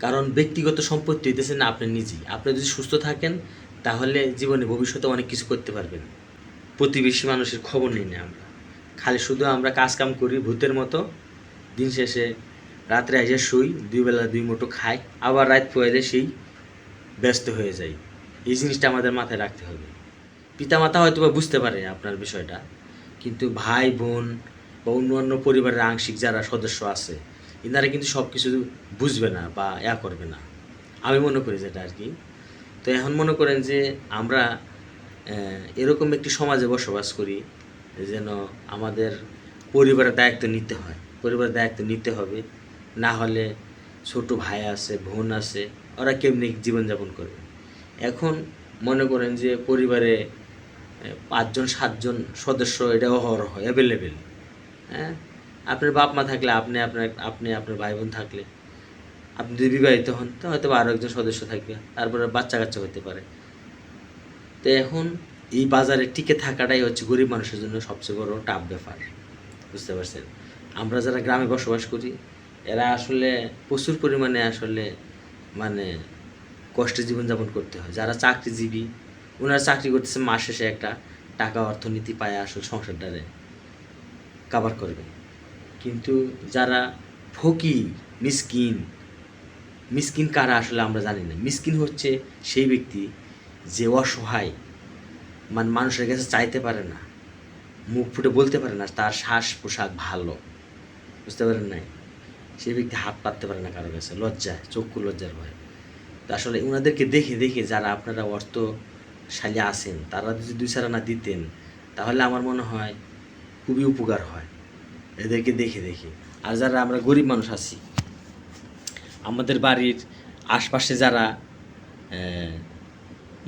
কারণ ব্যক্তিগত সম্পত্তি হইতেছে না, আপনি নিজেই। আপনি যদি সুস্থ থাকেন, তাহলে জীবনে ভবিষ্যতে অনেক কিছু করতে পারবেন। প্রতিবেশী মানুষের খবর নিই না আমরা। খালি শুধু আমরা কাজ কাম করি ভূতের মতো, দিন শেষে রাত্রে এসে শুই, দুই বেলা দুই মুঠো খাই, আবার রাত পোয়ালে সেই ব্যস্ত হয়ে যাই। এই জিনিসটা আমাদের মাথায় রাখতে হবে। পিতামাতা হয়তো বা বুঝতে পারে আপনার বিষয়টা, কিন্তু ভাই, বোন বা অন্য অন্য পরিবারের আংশিক যারা সদস্য আছে এনারা কিন্তু সব কিছু বুঝবে না বা ইয়া করবে না। আমি মনে করি যেটা আর কি। তো এখন মনে করেন যে আমরা এরকম একটি সমাজে বসবাস করি যেন আমাদের পরিবারের দায়িত্ব নিতে হয়। পরিবারের দায়িত্ব নিতে হবে। না হলে ছোট ভাই আছে, বোন আছে, ওরা কেমনি জীবনযাপন করবে? এখন মনে করেন যে পরিবারে পাঁচজন, সাতজন সদস্য এটা অহরহ অ্যাভেলেবেল হ্যাঁ? আপনার বাপ মা থাকলে, আপনি আপনার আপনি আপনার ভাই বোন থাকলে, আপনি যদি বিবাহিত হন, তো হয়তো আরও একজন সদস্য থাকবে, তারপরে বাচ্চা কাচ্চা হতে পারে। তো এখন এই বাজারে টিকে থাকাটাই হচ্ছে গরিব মানুষের জন্য সবচেয়ে বড় টাফ ব্যাপার, বুঝতে পারছেন? আমরা যারা গ্রামে বসবাস করি, এরা আসলে প্রচুর পরিমাণে আসলে মানে কষ্টে জীবনযাপন করতে হয়। যারা চাকরিজীবী ওনারা চাকরি করতেছে মাস শেষে একটা টাকা অর্থনীতি পায় আসলে সংসারটারে কাভার করবে। কিন্তু যারা ফকির, মিসকিন মিসকিন কারা আসলে আমরা জানি না। মিসকিন হচ্ছে সেই ব্যক্তি যে অসহায় মানে মানুষের কাছে চাইতে পারে না, মুখ ফুটে বলতে পারে না তার শ্বাস পোশাক ভালো। বুঝতে পারেন নাই? সেই ব্যক্তি হাত পাততে পারে না কারও কাছে, লজ্জায়, চক্ষু লজ্জার ভয়। তো আসলে ওনাদেরকে দেখে দেখে যারা আপনারা অর্থশালী আছেন, তারা যদি দুই সারানা দিতেন, তাহলে আমার মনে হয় খুবই উপকার হয়। এদেরকে দেখে দেখে। আর যারা আমরা গরিব মানুষ আছি, আমাদের বাড়ির আশপাশে যারা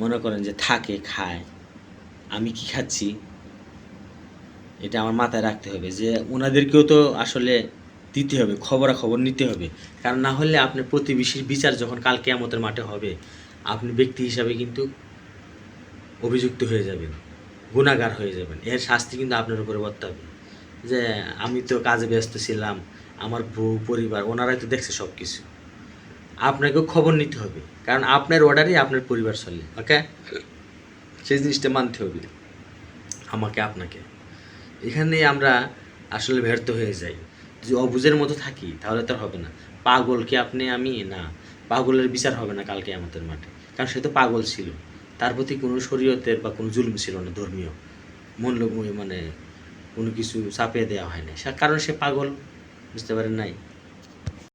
মনে করেন যে থাকে, খায়, আমি কি খাচ্ছি? এটা আমার মাথায় রাখতে হবে যে ওনাদেরকেও তো আসলে দিতে হবে, খবরাখবর নিতে হবে। কারণ না হলে আপনার প্রতিবেশীর বিচার যখন কালকে কেয়ামতের মাঠে হবে, আপনি ব্যক্তি হিসাবে কিন্তু অভিযুক্ত হয়ে যাবেন গুণাগার হয়ে যাবেন। এর শাস্তি কিন্তু আপনার উপরে বর্তে হবে যে আমি তো কাজে ব্যস্ত ছিলাম, আমার বউ, পরিবার, ওনারাই তো দেখছে সব কিছু আপনাকেও খবর নিতে হবে, কারণ আপনার অর্ডারই আপনার পরিবার চলে ওকে সেই জিনিসটা মানতে হবে, আমাকে, আপনাকে। এখানে আমরা আসলে ব্যর্থ হয়ে যাই। যদি অবুঝের মতো থাকি, তাহলে তো হবে না। পাগল কি আপনি আমি? না। পাগলের বিচার হবে না কালকে আমাদের মাঠে। কারণ সে তো পাগল ছিল। তার প্রতি কোনো শরীয়তের বা কোনো জুলুম ছিল না ধর্মীয়। মূল্য মানে কোনো কিছু চাপিয়ে দেওয়া হয় না কারণ সে পাগল বুঝতে পারেন নাই?